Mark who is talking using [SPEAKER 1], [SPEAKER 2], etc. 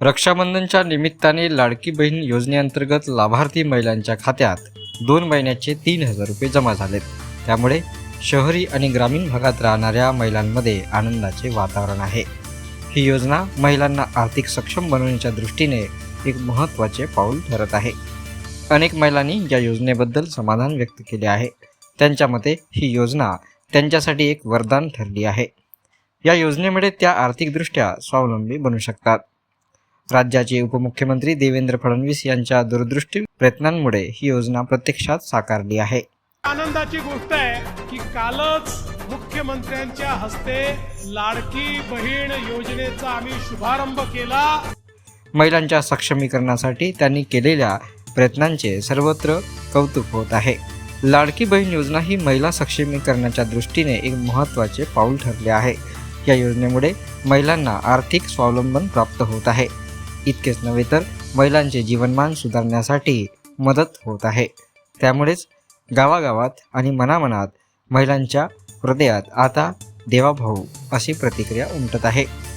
[SPEAKER 1] रक्षाबंधनच्या निमित्ताने लाडकी बहीण योजनेअंतर्गत लाभार्थी महिलांच्या खात्यात दोन महिन्याचे तीन हजार रुपये जमा झालेत. त्यामुळे शहरी आणि ग्रामीण भागात राहणाऱ्या महिलांमध्ये आनंदाचे वातावरण आहे. ही योजना महिलांना आर्थिक सक्षम बनवण्याच्या दृष्टीने एक महत्त्वाचे पाऊल ठरत आहे. अनेक महिलांनी या योजनेबद्दल समाधान व्यक्त केले आहे. त्यांच्या मते ही योजना त्यांच्यासाठी एक वरदान ठरली आहे. या योजनेमुळे त्या आर्थिकदृष्ट्या स्वावलंबी बनू शकतात. राज्याचे उपमुख्यमंत्री देवेंद्र फडणवीस यांच्या दूरदृष्टी प्रयत्नांमुळे ही योजना प्रत्यक्षात साकारली आहे.
[SPEAKER 2] आनंदाची गोष्ट आहे की कालच मुख्यमंत्र्यांच्या हस्ते लाडकी बहीण योजनेचा आम्ही शुभारंभ केला.
[SPEAKER 1] महिलांच्या सक्षमीकरणासाठी त्यांनी केलेल्या प्रयत्नांचे सर्वत्र कौतुक होत आहे. लाडकी बहीण योजना ही महिला सक्षमीकरणाच्या दृष्टीने एक महत्त्वाचे पाऊल ठरले आहे. या योजनेमुळे महिलांना आर्थिक स्वावलंबन प्राप्त होत आहे. इतकेच नव्हे तर महिलांचे जीवनमान सुधारण्यासाठी मदत होत आहे. त्यामुळेच गावागावात आणि मनामनात महिलांच्या हृदयात आता देवाभाऊ अशी प्रतिक्रिया उमटत आहे.